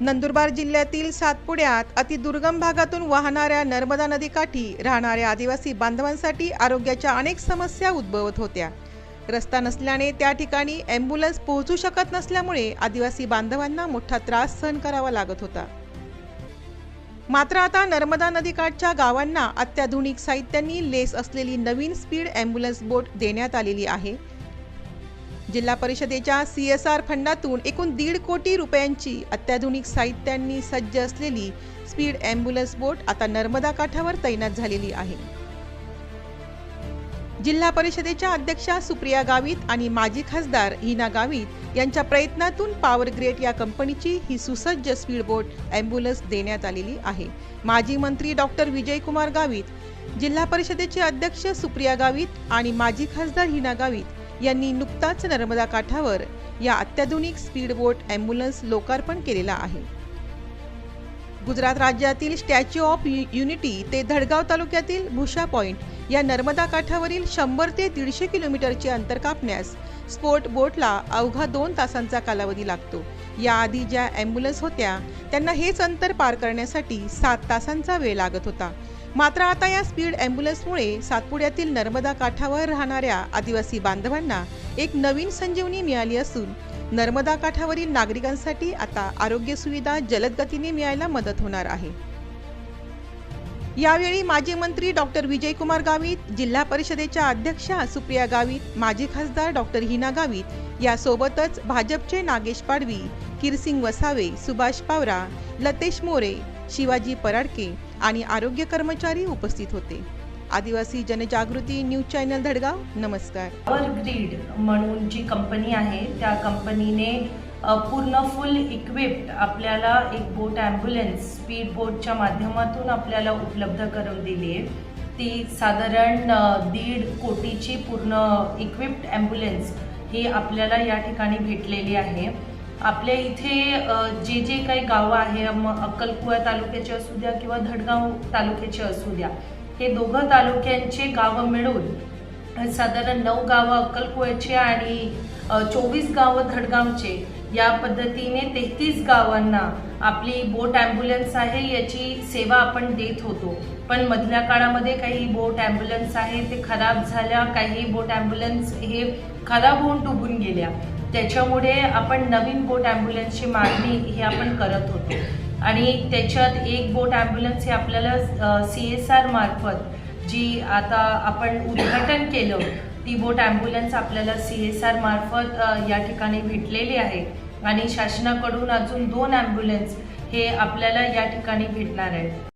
नंदुरबार जिल्ह्यातील सातपुड्यात अतिदुर्गम भागातून वाहणाऱ्या नर्मदा नदीकाठी राहणाऱ्या आदिवासी बांधवांसाठी आरोग्याच्या अनेक समस्या उद्भवत होत्या. रस्ता नसल्याने त्या ठिकाणी ॲम्ब्युलन्स पोहोचू शकत नसल्यामुळे आदिवासी बांधवांना मोठा त्रास सहन करावा लागत होता. मात्र आता नर्मदा नदीकाठच्या गावांना अत्याधुनिक साहित्यांनी लेस असलेली नवीन स्पीड ॲम्ब्युलन्स बोट देण्यात आलेली आहे. जिल्हा परिषदेच्या सी एस आर फंडातून एकूण दीड कोटी रुपयांची अत्याधुनिक साहित्यांनी सज्ज असलेली स्पीड अँब्युलन्स बोट आता नर्मदा काठावर तैनात झालेली आहे. जिल्हा परिषदेच्या अध्यक्षा सुप्रिया गावित आणि माजी खासदार हिना गावित यांच्या प्रयत्नातून पॉवर ग्रेड या कंपनीची ही सुसज्ज स्पीड बोट ॲम्ब्युलन्स देण्यात आलेली आहे. माजी मंत्री डॉक्टर विजयकुमार गावित जिल्हा परिषदेचे अध्यक्ष सुप्रिया गावित आणि माजी खासदार हिना गावित यांनी नुकताच नर्मदा काठावर या अत्याधुनिक स्पीड बोट ॲम्ब्युलन्स लोकार्पण केलेला आहे. गुजरात राज्यातील स्टॅच्यू ऑफ यु- युनिटी ते धडगाव तालुक्यातील भुषा पॉइंट या नर्मदा काठावरील शंभर ते दीडशे किलोमीटरचे अंतर कापण्यास स्पोर्ट बोटला अवघा दोन तासांचा कालावधी लागतो. याआधी ज्या ॲम्ब्युलन्स होत्या त्यांना हेच अंतर पार करण्यासाठी सात तासांचा वेळ लागत होता. मात्र आता या स्पीड अँब्युलन्समुळे सातपुड्यातील नर्मदा काठावर राहणाऱ्या आदिवासी बांधवांना एक नवीन संजीवनी मिळाली असून नर्मदा काठावरील नागरिकांसाठी आता आरोग्य सुविधा जलद गतीने मिळायला मदत होणार आहे. यावेळी माजी मंत्री डॉक्टर विजयकुमार गावित जिल्हा परिषदेच्या अध्यक्षा सुप्रिया गावित माजी खासदार डॉक्टर हिना गावित यासोबतच भाजपचे नागेश पाडवी किरसिंग वसावे सुभाष पावरा लतेश मोरे शिवाजी पराडके आणि आरोग्य कर्मचारी उपस्थित होते. आदिवासी जनजागृती न्यूज चॅनल धडगाव नमस्कार. पॉवर ग्रीड म्हणून जी कंपनी आहे त्या कंपनीने पूर्ण फुल इक्विप्ड आपल्याला एक बोट ॲम्ब्युलन्स स्पीड बोटच्या माध्यमातून आपल्याला उपलब्ध करून दिली आहे. ती साधारण दीड कोटीची पूर्ण इक्विप्ड ॲम्ब्युलन्स ही आपल्याला या ठिकाणी भेटलेली आहे. आपल्या इथे जे जे काही गावं आहे मग अक्कलकुवा तालुक्याचे असू द्या किंवा धडगाव तालुक्याचे असू द्या हे दोघं तालुक्यांचे गावं मिळून साधारण नऊ गावं अक्कलकुव्याचे आणि चोवीस गावं धडगावचे या पद्धतीने तेहतीस गावांना आपली बोट ॲम्ब्युलन्स आहे याची सेवा आपण देत होतो. पण मधल्या काळामध्ये काही बोट ॲम्ब्युलन्स आहे ते खराब झाल्या काही बोट ॲम्ब्युलन्स हे खराब होऊन डुबून गेल्या. त्याच्यामुळे आपण नवीन बोट ॲम्ब्युलन्सची मागणी हे आपण करत होतो. आणि त्याच्यात एक बोट ॲम्ब्युलन्स हे आपल्याला सी एस आर मार्फत जी आता आपण उद्घाटन केलं ती बोट ॲम्ब्युलन्स आपल्याला सी एस आर मार्फत या ठिकाणी भेटलेली आहे. आणि शासनाकडून अजून दोन ॲम्ब्युलन्स हे आपल्याला या ठिकाणी भेटणार आहेत.